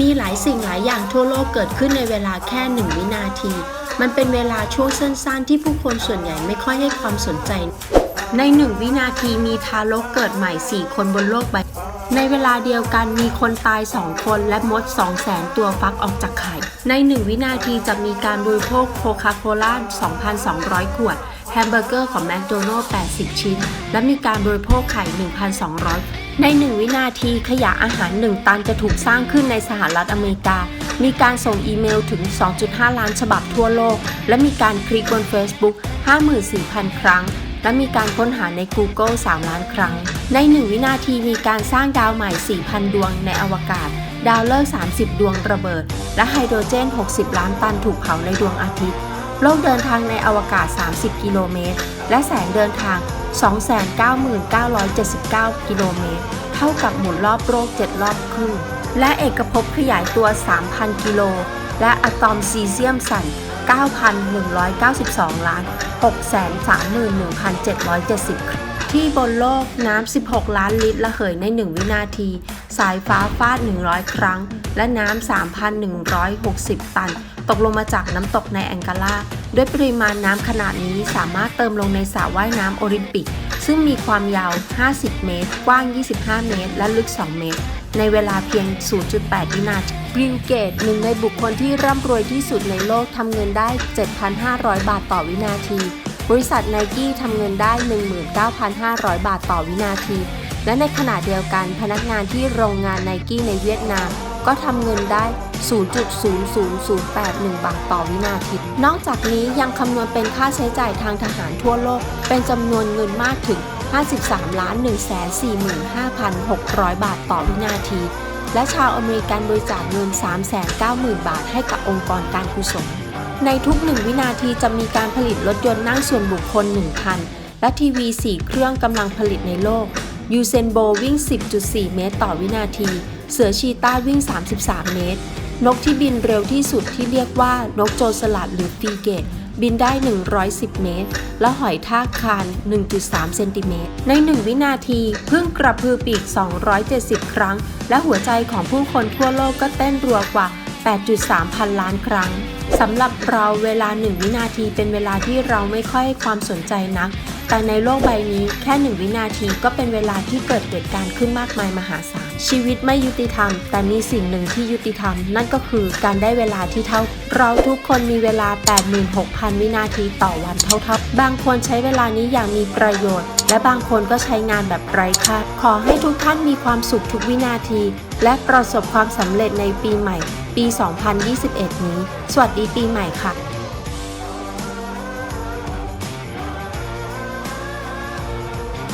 มีหลายสิ่งหลายอย่างทั่วโลกเกิดขึ้นในเวลาแค่หนึ่งวินาที มันเป็นเวลาช่วงสั้นๆ ที่ผู้คนส่วนใหญ่ไม่ค่อยให้ความสนใจ ในหนึ่งวินาทีมีทารกเกิดใหม่ 4 คนบนโลกใบ ในเวลาเดียวกันมีคนตาย 2 คนและมด 2 0 0แสนตัวฟักออกจากไข่ ใน1วินาทีจะมีการบริโภคโคคาโคล่า 2,200 ขวด แฮมเบอร์เกอร์ของแมคโดนัลล์80 ชิ้น และมีการบริโภคไข่ 1,200 ใน 1 วินาทีขยะอาหาร 1 ตันจะถูกสร้างขึ้นในสหรัฐอเมริกา มีการส่งอีเมลถึง 2.5 ล้านฉบับทั่วโลก และมีการคลิกบน Facebook 54,000 ครั้ง และมีการค้นหาใน Google 3 ล้านครั้ง ใน 1 วินาทีมีการสร้างดาวใหม่ 4,000 ดวงในอวกาศ ดาวฤกษ์30 ดวงระเบิด และไฮโดรเจน 60 ล้านตันถูกเผาในดวงอาทิตย์ โลกเดินทางในอวกาศ 30 กิโลเมตร และแสงเดินทาง 299,979 กิโลเมตร เท่ากับหมุนรอบโลก 7 รอบครึ่ง และเอกภพขยายตัว 3,000 กิโล และอะตอมซีเซียมสั่น 9,192 ล้าน 631,770 ที่บนโลกน้ำ 16 ล้านลิตรระเหยใน 1 วินาที สายฟ้าฟาด 100 ครั้ง และน้ำ 3,160 ตัน ตกลงมาจากน้ำตกในแองการาด้วยปริมาณน้ำขนาดนี้สามารถเติมลงในสระว่ายน้ำโอลิมปิก ซึ่งมีความยาว 50 เมตร กว้าง 25 เมตร และลึก 2 เมตร ในเวลาเพียง 0.8 วินาทีบิลเกตหนึ่งในบุคคลที่ร่ำรวยที่สุดในโลกทำเงินได้ 7,500 บาทต่อวินาทีบริษัทไนกี้ทำเงินได้ 19,500 บาทต่อวินาที และในขณะเดียวกันพนักงานที่โรงงานไนกี้ในเวียดนาม ก็ทำเงินได้ 0.00081 บาทต่อวินาที นอกจากนี้ยังคำนวณเป็นค่าใช้จ่ายทางทหารทั่วโลก เป็นจำนวนเงินมากถึง 53ล้าน145,600 บาทต่อวินาที และชาวอเมริกันบริจาคเงิน 390,000 บาทให้กับองค์กรการกุศล ในทุกหนึ่งวินาทีจะมีการผลิตรถยนต์นั่งส่วนบุคคล 1 คัน และทีวี 4 เครื่องกำลังผลิตในโลกยูเซนโบวิ่ง 10.4 เมตรต่อวินาที เสือชีต้าวิ่ง 33 เมตร นกที่บินเร็วที่สุดที่เรียกว่านกโจรสลัดหรือฟีเกต บินได้ 110 เมตร และหอยทากคาน 1.3 เซนติเมตร ใน 1 วินาทีพึ่งกระพือปีก 270 ครั้ง และหัวใจของผู้คนทั่วโลกก็เต้นรัวกว่า 8.3 พันล้านครั้งสำหรับเราเวลา 1 วินาทีเป็นเวลาที่เราไม่ค่อยให้ความสนใจนัก แต่ในโลกใบนี้แค่1วินาทีก็เป็นเวลาที่เกิดเหตุการณ์ขึ้นมากมายมหาศาลชีวิตไม่ยุติธรรม แต่มีสิ่งหนึ่งที่ยุติธรรม นั่นก็คือการได้เวลาที่เท่า เราทุกคนมีเวลา 86,000 วินาทีต่อวันเท่าๆ บางคนใช้เวลานี้อย่างมีประโยชน์ และบางคนก็ใช้งานแบบไร้ค่าขอให้ทุกท่านมีความสุขทุกวินาที และประสบความสำเร็จในปีใหม่ ปี 2021 นี้ สวัสดีปีใหม่ค่ะ